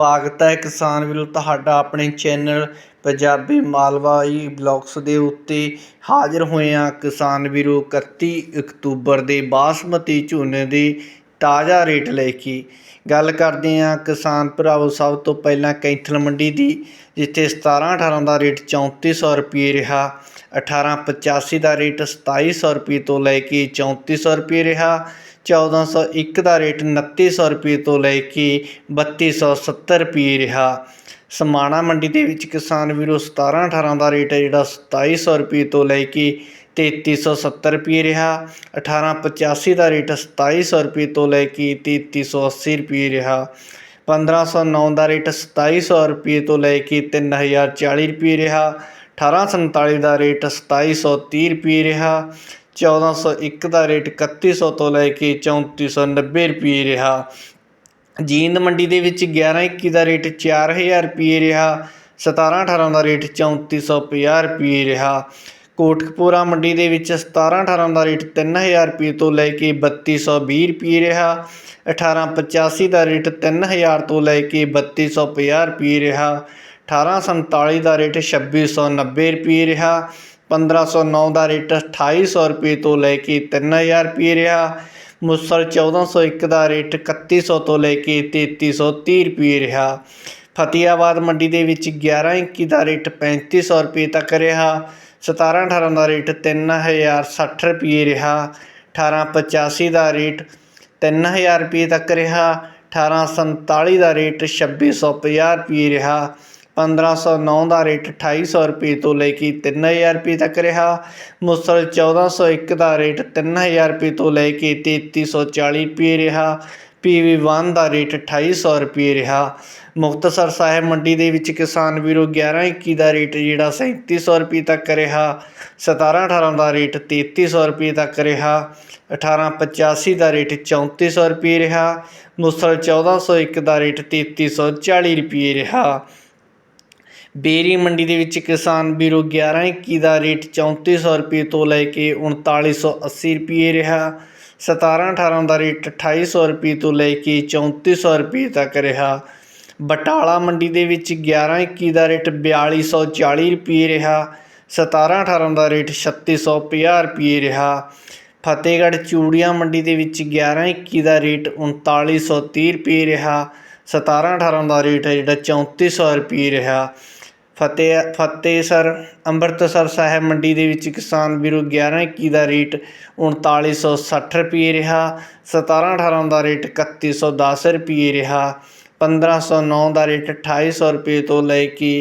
ਸਵਾਗਤ ਹੈ ਕਿਸਾਨ ਵੀਰੋ, ਤੁਹਾਡਾ ਆਪਣੇ ਚੈਨਲ ਪੰਜਾਬੀ ਮਾਲਵਾਈ ਬਲੌਗਸ ਦੇ ਉੱਤੇ ਹਾਜ਼ਰ ਹੋਏ ਹਾਂ ਕਿਸਾਨ ਵੀਰੋ 31 ਅਕਤੂਬਰ ਦੇ ਬਾਸਮਤੀ ਝੋਨੇ ਦੇ ਤਾਜ਼ਾ ਰੇਟ ਲੈ ਕੇ ਗੱਲ ਕਰਦੇ ਹਾਂ ਕਿਸਾਨ ਭਰਾਵੋ, ਸਭ ਤੋਂ ਪਹਿਲਾਂ ਕੈਂਥਲ ਮੰਡੀ ਦੀ, ਜਿੱਥੇ 17 18 ਦਾ ਰੇਟ 3400 ਰੁਪਏ ਰਿਹਾ 1885 ਦਾ ਰੇਟ 2700 ਰੁਪਏ ਤੋਂ ਲੈ ਕੇ 3400 ਰੁਪਏ ਰਿਹਾ। 1401 ਦਾ ਰੇਟ 2900 ਰੁਪਏ ਤੋਂ ਲੈ ਕੇ 3270 ਰੁਪਏ ਰਿਹਾ। ਸਮਾਣਾ ਮੰਡੀ ਦੇ ਵਿੱਚ ਕਿਸਾਨ ਵੀਰੋ 17 18 ਦਾ ਰੇਟ ਹੈ, ਜਿਹੜਾ 2700 ਰੁਪਏ ਤੋਂ ਲੈ ਕੇ 3370 ਰੁਪਏ ਰਿਹਾ। 1885 ਦਾ ਰੇਟ 2700 ਰੁਪਏ ਤੋਂ ਲੈ ਕੇ 3380 ਰੁਪਏ ਰਿਹਾ। 1509 ਦਾ ਰੇਟ 2700 ਰੁਪਏ ਤੋਂ ਲੈ ਕੇ 3040 ਰੁਪਏ ਰਿਹਾ। 1847 ਦਾ ਰੇਟ 2730 ਰੁਪਏ ਰਿਹਾ। 1401 ਦਾ ਰੇਟ 3100 ਤੋਂ ਲੈ ਕੇ 3490 ਰੁਪਏ ਰਿਹਾ। ਜੀਂਦ ਮੰਡੀ ਦੇ ਵਿੱਚ 1121 ਦਾ ਰੇਟ 4000 ਰੁਪਏ ਰਿਹਾ। 17 18 ਦਾ ਰੇਟ 3450 ਰੁਪਏ ਰਿਹਾ। ਕੋਟਕਪੂਰਾ ਮੰਡੀ ਦੇ ਵਿੱਚ 17 18 ਦਾ ਰੇਟ 3000 ਰੁਪਏ ਤੋਂ ਲੈ ਕੇ 3220 ਰੁਪਏ ਰਿਹਾ। 1885 ਦਾ ਰੇਟ 3000 ਤੋਂ ਲੈ ਕੇ 3250 ਰੁਪਏ ਰਿਹਾ। 1847 ਦਾ ਰੇਟ 2690 ਰੁਪਏ ਰਿਹਾ। 1509 ਦਾ ਰੇਟ 2800 ਰੁਪਏ ਤੋਂ ਲੈ ਕੇ 3000 ਰੁਪਏ ਰਿਹਾ। ਮੁਸਲ 1401 ਦਾ ਰੇਟ 3100 ਤੋਂ ਲੈ ਕੇ 3330 ਰੁਪਏ ਰਿਹਾ। ਫਤਿਆਬਾਦ ਮੰਡੀ ਦੇ ਵਿੱਚ 1121 ਦਾ ਰੇਟ 3500 ਰੁਪਏ ਤੱਕ ਰਿਹਾ। 17 18 ਦਾ ਰੇਟ 3060 ਰੁਪਏ ਰਿਹਾ। 1885 ਦਾ ਰੇਟ 3000 ਰੁਪਏ ਤੱਕ ਰਿਹਾ। 1847 ਦਾ ਰੇਟ 2650 ਰੁਪਏ ਰਿਹਾ। 1509 ਦਾ ਰੇਟ 2800 ਰੁਪਏ ਤੋਂ ਲੈ ਕੇ 3000 ਰੁਪਏ ਤੱਕ ਰਿਹਾ। ਮੁਸਲ 1401 ਦਾ ਰੇਟ 3000 ਰੁਪਏ ਤੋਂ ਲੈ ਕੇ 3340 ਰੁਪਏ ਰਿਹਾ। ਪੀਵੀ 1 ਦਾ ਰੇਟ 2800 ਰੁਪਏ ਰਿਹਾ। ਮੁਕਤਸਰ ਸਾਹਿਬ ਮੰਡੀ ਦੇ ਵਿੱਚ ਕਿਸਾਨ ਵੀਰੋ 1121 ਦਾ ਰੇਟ ਜਿਹੜਾ 3700 ਰੁਪਏ ਤੱਕ ਰਿਹਾ। 17 18 ਦਾ ਰੇਟ 3300 ਰੁਪਏ ਤੱਕ ਰਿਹਾ। 1885 ਦਾ ਰੇਟ 3400 ਰੁਪਏ ਰਿਹਾ। ਮੁਸਲ 1401 ਦਾ ਰੇਟ 3340 ਰੁਪਏ ਰਿਹਾ। ਬੇਰੀ ਮੰਡੀ ਦੇ ਵਿੱਚ ਕਿਸਾਨ ਵੀਰੋ 1121 ਦਾ ਰੇਟ 3400 ਰੁਪਏ ਤੋਂ ਲੈ ਕੇ 3980 ਰੁਪਏ ਰਿਹਾ। 17 18 ਦਾ ਰੇਟ 2800 ਰੁਪਏ ਤੋਂ ਲੈ ਕੇ 3400 ਰੁਪਏ ਤੱਕ ਰਿਹਾ। ਬਟਾਲਾ ਮੰਡੀ ਦੇ ਵਿੱਚ 1121 ਦਾ ਰੇਟ 4240 ਰੁਪਏ ਰਿਹਾ। 17 18 ਦਾ ਰੇਟ 3650 ਰੁਪਏ ਰਿਹਾ। ਫਤਿਹਗੜ੍ਹ ਚੂੜੀਆਂ ਮੰਡੀ ਦੇ ਵਿੱਚ 1121 ਦਾ ਰੇਟ 3930 ਰੁਪਏ ਰਿਹਾ। 17 18 ਦਾ ਰੇਟ ਹੈ ਜਿਹੜਾ 3400 ਰੁਪਏ ਰਿਹਾ। ਫਤਿਹ, ਫਤਿਹਸਰ ਅੰਮ੍ਰਿਤਸਰ ਸਾਹਿਬ ਮੰਡੀ ਦੇ ਵਿੱਚ ਕਿਸਾਨ ਵੀਰੋ 1121 ਦਾ ਰੇਟ 3960 ਰੁਪਏ ਰਿਹਾ 17 18 ਦਾ ਰੇਟ 3110 ਰੁਪਏ ਰਿਹਾ 1509 ਦਾ ਰੇਟ ਅਠਾਈ ਸੌ ਰੁਪਏ ਤੋਂ ਲੈ ਕੇ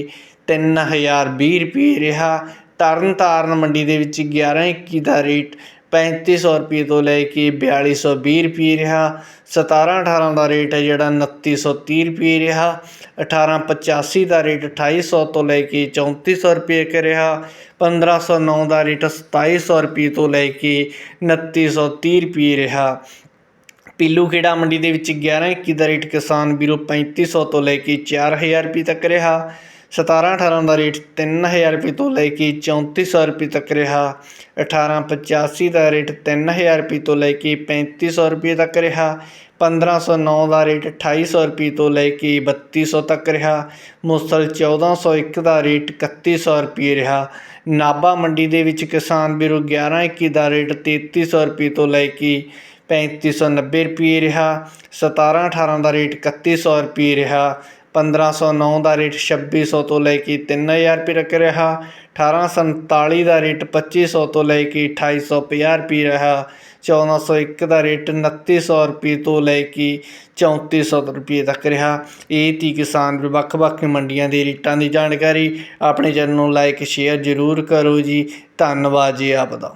3020 ਰੁਪਏ ਰਿਹਾ। ਤਰਨਤਾਰਨ ਮੰਡੀ ਦੇ ਵਿੱਚ 1121 ਦਾ ਰੇਟ ਪੈਂਤੀ ਸੌ ਰੁਪਏ ਤੋਂ ਲੈ ਕੇ 4220 ਰੁਪਏ ਰਿਹਾ। 17 18 ਦਾ ਰੇਟ ਹੈ ਜਿਹੜਾ 2930 ਰੁਪਏ ਰਿਹਾ। 1885 ਦਾ ਰੇਟ ਅਠਾਈ ਸੌ ਤੋਂ ਲੈ ਕੇ ਚੌਂਤੀ ਸੌ ਰੁਪਏ ਕਰ ਰਿਹਾ। 1509 ਦਾ ਰੇਟ ਸਤਾਈ ਸੌ ਰੁਪਏ ਤੋਂ ਲੈ ਕੇ 2930 ਰੁਪਏ ਰਿਹਾ। ਪੀਲੂ ਖੇੜਾ ਮੰਡੀ ਦੇ ਵਿੱਚ 1121 ਦਾ ਰੇਟ ਕਿਸਾਨ ਵੀਰੋ 3500 ਤੋਂ ਲੈ ਕੇ 4000 ਰੁਪਏ ਤੱਕ ਰਿਹਾ। 17 18 ਦਾ ਰੇਟ 3000 ਰੁਪਏ ਤੋਂ ਲੈ ਕੇ 3400 ਰੁਪਏ ਤੱਕ ਰਿਹਾ। 1885 ਦਾ ਰੇਟ 3000 ਰੁਪਏ ਤੋਂ ਲੈ ਕੇ 3500 ਰੁਪਏ ਤੱਕ ਰਿਹਾ। 1509 ਦਾ ਰੇਟ 2800 ਰੁਪਏ ਤੋਂ ਲੈ ਕੇ 3200 ਤੱਕ ਰਿਹਾ। ਮੁਸਲ 1401 ਦਾ ਰੇਟ 3100 ਰੁਪਏ ਰਿਹਾ। ਨਾਬਾ ਮੰਡੀ ਦੇ ਵਿੱਚ ਕਿਸਾਨ ਵੀਰੋ 1121 ਦਾ ਰੇਟ 3300 ਰੁਪਏ ਤੋਂ ਲੈ ਕੇ 3590 ਰੁਪਏ ਰਿਹਾ। 17 18 ਦਾ ਰੇਟ 3100 ਰੁਪਏ ਰਿਹਾ। 1509 ਦਾ ਰੇਟ 2600 ਤੋਂ ਲੈ ਕੇ 3000 ਰੁਪਏ ਤੱਕ ਰਿਹਾ। 1847 ਦਾ ਰੇਟ 2500 ਤੋਂ ਲੈ ਕੇ 2850 ਰੁਪਏ ਰਿਹਾ। 1401 ਦਾ ਰੇਟ 2900 ਰੁਪਏ ਤੋਂ ਲੈ ਕੇ 3400 ਰੁਪਏ ਤੱਕ ਰਿਹਾ। ਇਹ ਤੀ ਕਿਸਾਨ ਵੱਖ-ਵੱਖ ਮੰਡੀਆਂ ਦੇ ਰੇਟਾਂ ਦੀ ਜਾਣਕਾਰੀ ਆਪਣੇ ਚੈਨਲ ਨੂੰ ਲਾਈਕ, ਸ਼ੇਅਰ ਜ਼ਰੂਰ ਕਰੋ ਜੀ। ਧੰਨਵਾਦ ਜੀ ਆਪ ਦਾ।